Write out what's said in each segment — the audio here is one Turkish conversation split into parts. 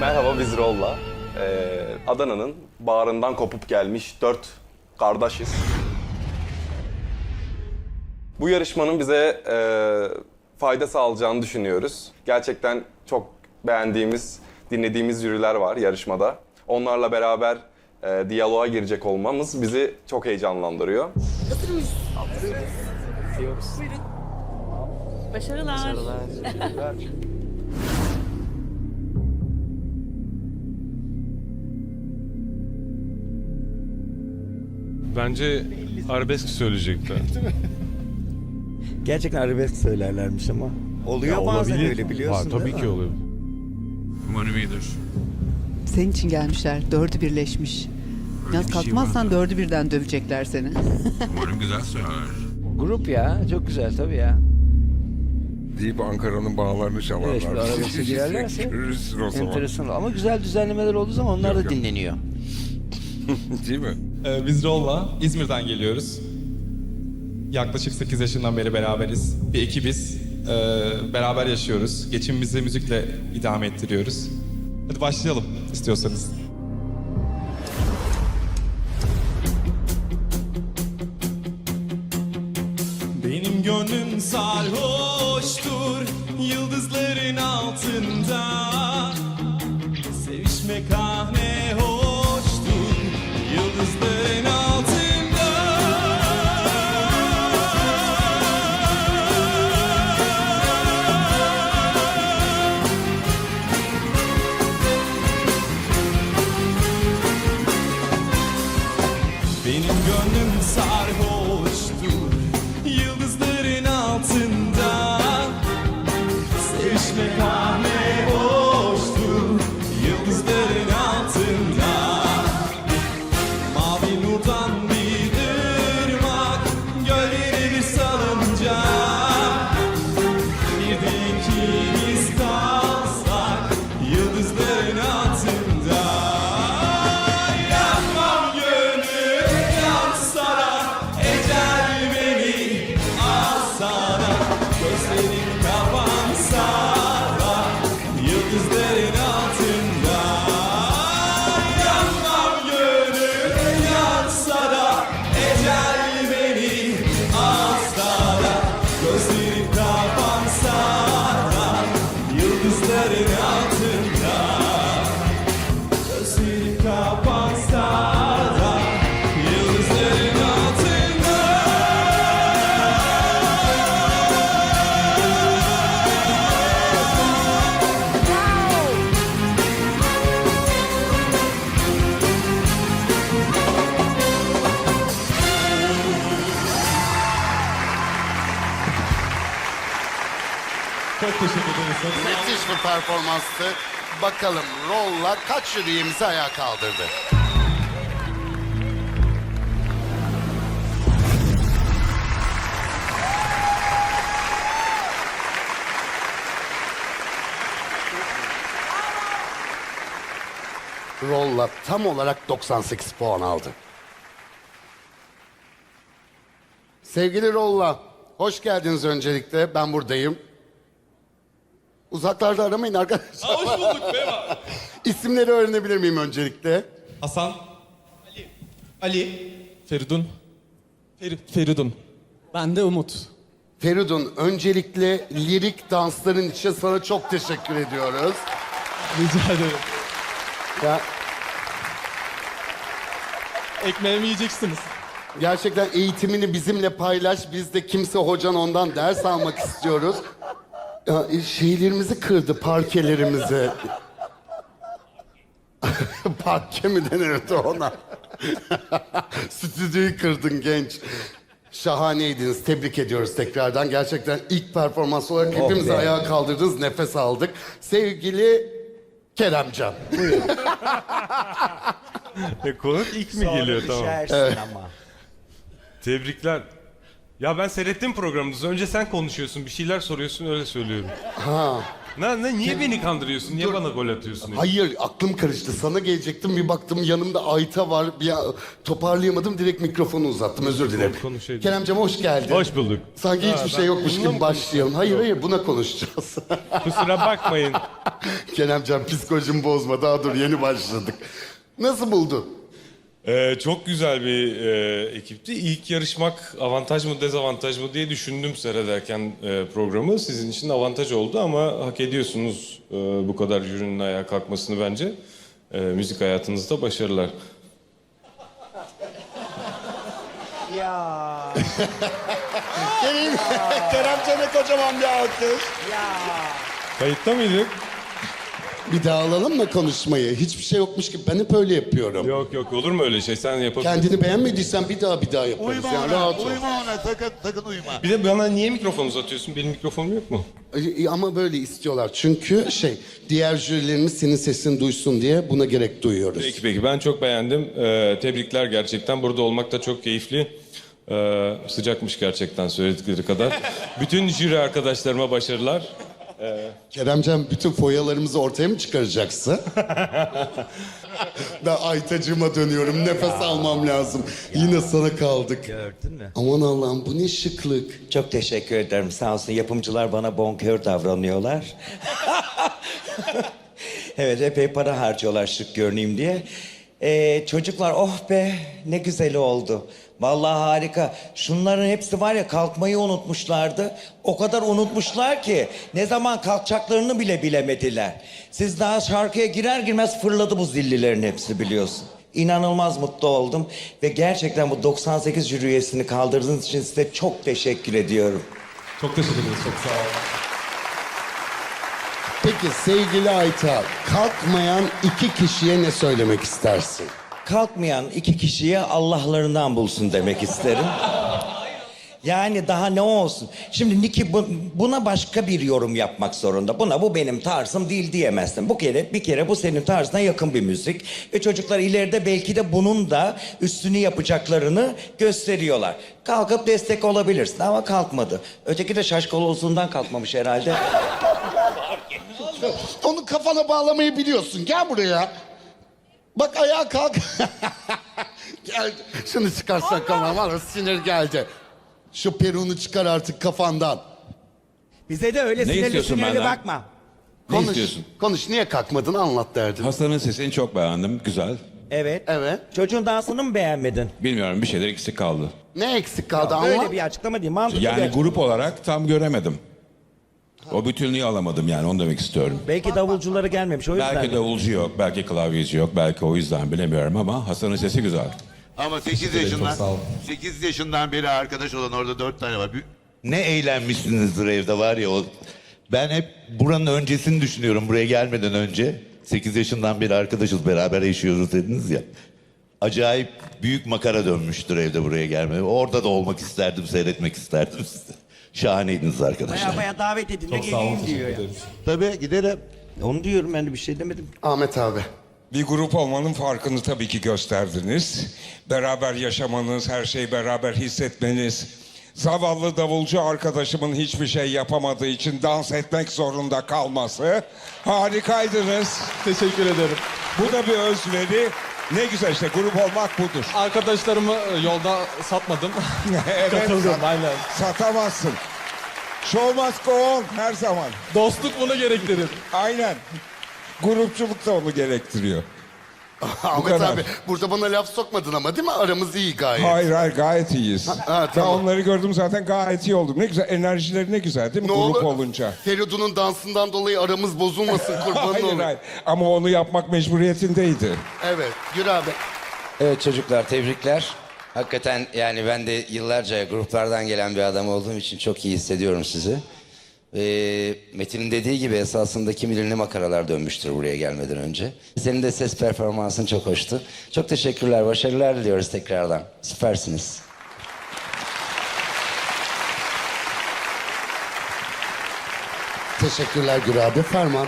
Merhaba biz Rolla. Ee, Adana'nın bağrından kopup gelmiş dört kardeşiz. Bu yarışmanın bize e, fayda sağlayacağını düşünüyoruz. Gerçekten çok beğendiğimiz, dinlediğimiz jüriler var yarışmada. Onlarla beraber e, diyaloğa girecek olmamız bizi çok heyecanlandırıyor. Hazır mıyız? Buyurun. Başarılar. Bence arabesk söyleyecekti. Gerçekten arabesk söylerlermiş ama. Oluyor Ya bazen olabilir. öyle biliyorsun Var, tabii değil ki mi? oluyor. Umarım iyidir. Senin için gelmişler. Dördü birleşmiş. Öyle Yaz bir şey kalkmazsan dördü birden dövecekler seni. Umarım güzel söyler. Grup ya çok güzel tabii ya. deyip Ankara'nın bağlarını çalarlar. Evet, şimdi arabası girerlerse Görürsün o zaman. Enteresan ama güzel düzenlemeler olduğu zaman onlar Yok, da yok. dinleniyor. Değil mi? Ee, Biz Rolla İzmir'den geliyoruz. Yaklaşık 8 yaşından beri beraberiz. Bir ekibiz. Ee, beraber yaşıyoruz. Geçimimizi müzikle idame ettiriyoruz. Hadi başlayalım istiyorsanız. Benim gönlüm sarhoştur yıldızların altında Sevişmek ah Sevişmek ah bir performanstı. Bakalım Roll'la kaç jüriyemizi ayağa kaldırdı? Roll'la tam olarak 98 puan aldı. Sevgili Roll'la, hoş geldiniz öncelikle. Ben buradayım. Uzaklarda aramayın arkadaşlar. Hoş bulduk merhaba. İsimleri öğrenebilir miyim öncelikle? Hasan. Ali. Ali. Feridun. Fer Feridun. Ben de Umut. Feridun, öncelikle lirik dansların için sana çok teşekkür ediyoruz. Rica ederim. Ya, Ekmeğimi yiyeceksiniz. gerçekten eğitimini bizimle paylaş. Biz de kimse hocan ondan ders almak istiyoruz. Ya, e, şeylerimizi kırdı, parkelerimizi. Parke mi denirdi ona? Stüdyoyu kırdın genç. Şahaneydiniz. Tebrik ediyoruz tekrardan. Gerçekten ilk performans olarak hepimizi ayağa kaldırdınız. Nefes aldık. Sevgili Keremcan. E, konuk ilk mi geliyor tamam. Düşersin ama. Tebrikler. Ya ben seyrettim programınızı. Önce sen konuşuyorsun, bir şeyler soruyorsun öyle söylüyorum. Ha. Ne, ne, niye beni kandırıyorsun? Niye bana gol atıyorsun? ya? Hayır aklım karıştı. Sana gelecektim bir baktım yanımda Ayta var. Bir toparlayamadım direkt mikrofonu uzattım özür dilerim. konuşaydı. Keremcem hoş geldin. Hoş bulduk. Sanki hiçbir şey yokmuş gibi başlayalım. Hayır hayır buna konuşacağız. Kusura bakmayın. Keremcem psikolojimi bozma daha dur yeni başladık. Nasıl buldun? Ee, çok güzel bir e, ekipti. İlk yarışmak avantaj mı dezavantaj mı diye düşündüm seyrederken e, programı. Sizin için avantaj oldu ama hak ediyorsunuz e, bu kadar jürinin ayağa kalkmasını bence. E, müzik hayatınızda başarılar. Keremcem'e kocaman bir alkış. Kayıtta mıydık? Bir daha alalım mı konuşmayı? Hiçbir şey yokmuş gibi ben hep öyle yapıyorum. Yok yok olur mu öyle şey? Sen yapabilirsin. Kendini beğenmediysen bir daha bir daha yaparız. Uyma yani ona, rahat ol. uyma ona. Sakın, sakın uyma. Bir de bana niye mikrofon uzatıyorsun? Benim mikrofonum yok mu? Ay, Ama böyle istiyorlar. Çünkü şey diğer jürilerimiz senin sesini duysun diye buna gerek duyuyoruz. Peki peki ben çok beğendim. Ee, tebrikler gerçekten. Burada olmak da çok keyifli. Ee, sıcakmış gerçekten söyledikleri kadar. Bütün jüri arkadaşlarıma başarılar. Keremcem bütün foyalarımızı ortaya mı çıkaracaksın? ben Aytacığıma dönüyorum. Nefes almam lazım. Yine sana kaldık. Gördün mü? Aman Allah'ım bu ne şıklık. Çok teşekkür ederim. Sağ olsun yapımcılar bana bonkör davranıyorlar. evet epey para harcıyorlar şık görüneyim diye. Ee, çocuklar oh be ne güzel oldu. Vallahi harika. Şunların hepsi var ya kalkmayı unutmuşlardı. O kadar unutmuşlar ki ne zaman kalkacaklarını bile bilemediler. Siz daha şarkıya girer girmez fırladı bu zillilerin hepsi biliyorsun. İnanılmaz mutlu oldum ve gerçekten bu 98 jüri üyesini kaldırdığınız için size çok teşekkür ediyorum. Çok teşekkür ederiz. Çok sağ olun. Peki sevgili Ayta, kalkmayan iki kişiye ne söylemek istersin? Kalkmayan iki kişiye Allah'larından bulsun demek isterim. Yani daha ne olsun? Şimdi Niki bu- buna başka bir yorum yapmak zorunda. Buna bu benim tarzım değil diyemezsin. Bu kere bir kere bu senin tarzına yakın bir müzik. Ve çocuklar ileride belki de bunun da üstünü yapacaklarını gösteriyorlar. Kalkıp destek olabilirsin ama kalkmadı. Öteki de şaşkalozluğundan kalkmamış herhalde. Onu kafana bağlamayı biliyorsun. Gel buraya. Bak ayağa kalk. Gel. Şunu çıkarsak kafam var ya, sinir geldi. Şu peruğunu çıkar artık kafandan. Bize de öyle sinirli sinirli bakma. Konuş. Konuş. Niye kalkmadın anlat derdin. Hastanın sesini çok beğendim. Güzel. Evet. Evet. Çocuğun dansını mı beğenmedin? Bilmiyorum bir şeyler eksik kaldı. Ne eksik kaldı anlat. Böyle bir açıklama değil. Mantıklı bir Yani açıklama. grup olarak tam göremedim. O bütünlüğü alamadım yani onu demek istiyorum. Belki davulcuları gelmemiş o yüzden. Belki davulcu yok, belki klavyeci yok, belki o yüzden bilemiyorum ama Hasan'ın sesi güzel. Ama 8 çok yaşından sağ olun. 8 yaşından beri arkadaş olan orada 4 tane var. Bir- Ne eğlenmişsinizdir evde var ya o. Ben hep buranın öncesini düşünüyorum buraya gelmeden önce. 8 yaşından beri arkadaşız beraber yaşıyoruz dediniz ya. Acayip büyük makara dönmüştür evde buraya gelmeden. Orada da olmak isterdim, seyretmek isterdim sizi. Şahaneydiniz arkadaşlar. Baya baya davet edin de geleyim diyor ya. Tabii giderim. Onu diyorum ben de bir şey demedim. Ahmet abi. Bir grup olmanın farkını tabii ki gösterdiniz. Beraber yaşamanız, her şeyi beraber hissetmeniz. Zavallı davulcu arkadaşımın hiçbir şey yapamadığı için dans etmek zorunda kalması. Harikaydınız. Teşekkür ederim. Bu da bir özveri. Ne güzel işte grup olmak budur. Arkadaşlarımı e, yolda satmadım. evet, Katıldım sat- aynen. satamazsın. Show must go on her zaman. Dostluk bunu gerektirir. Aynen. Grupçuluk da onu gerektiriyor. Ahmet kadar. abi burada bana laf sokmadın ama değil mi? Aramız iyi gayet. Hayır hayır gayet iyiyiz. ha, Ben tamam. onları gördüm zaten gayet iyi oldum. Ne güzel enerjileri ne güzel değil mi Ne grup olur olunca. Feridun'un dansından dolayı aramız bozulmasın kurban hayır hayır ama onu yapmak mecburiyetindeydi. Evet yürü abi. Evet çocuklar tebrikler. Hakikaten yani ben de yıllarca gruplardan gelen bir adam olduğum için çok iyi hissediyorum sizi. Ee, Metin'in dediği gibi esasında kim bilir ne makaralar dönmüştür buraya gelmeden önce. Senin de ses performansın çok hoştu. Çok teşekkürler, başarılar diliyoruz tekrardan. Süpersiniz. Teşekkürler Gür abi. Ferman.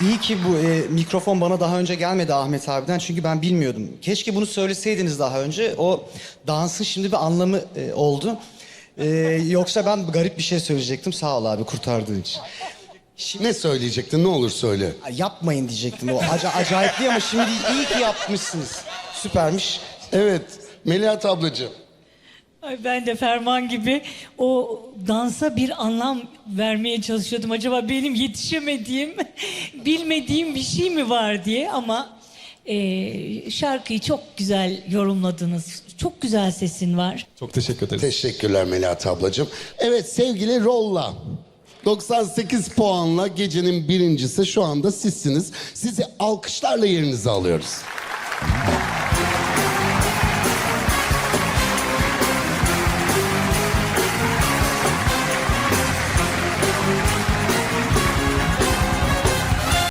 İyi ki bu e, mikrofon bana daha önce gelmedi Ahmet abiden çünkü ben bilmiyordum. Keşke bunu söyleseydiniz daha önce. O dansın şimdi bir anlamı e, oldu. E, yoksa ben garip bir şey söyleyecektim. Sağ ol abi kurtardığın için. Ne söyleyecektin ne olur söyle. Ay, Yapmayın diyecektim. O aca acayipli ama şimdi iyi ki yapmışsınız. Süpermiş. Evet Melihat ablacığım. Ay ben de Ferman gibi o dansa bir anlam vermeye çalışıyordum. Acaba benim yetişemediğim, bilmediğim bir şey mi var diye ama eee, şarkıyı çok güzel yorumladınız. Çok güzel sesin var. Çok teşekkür ederiz. Teşekkürler Melihat ablacığım. Evet sevgili Rolla. 98 puanla gecenin birincisi şu anda sizsiniz. Sizi alkışlarla yerinize alıyoruz.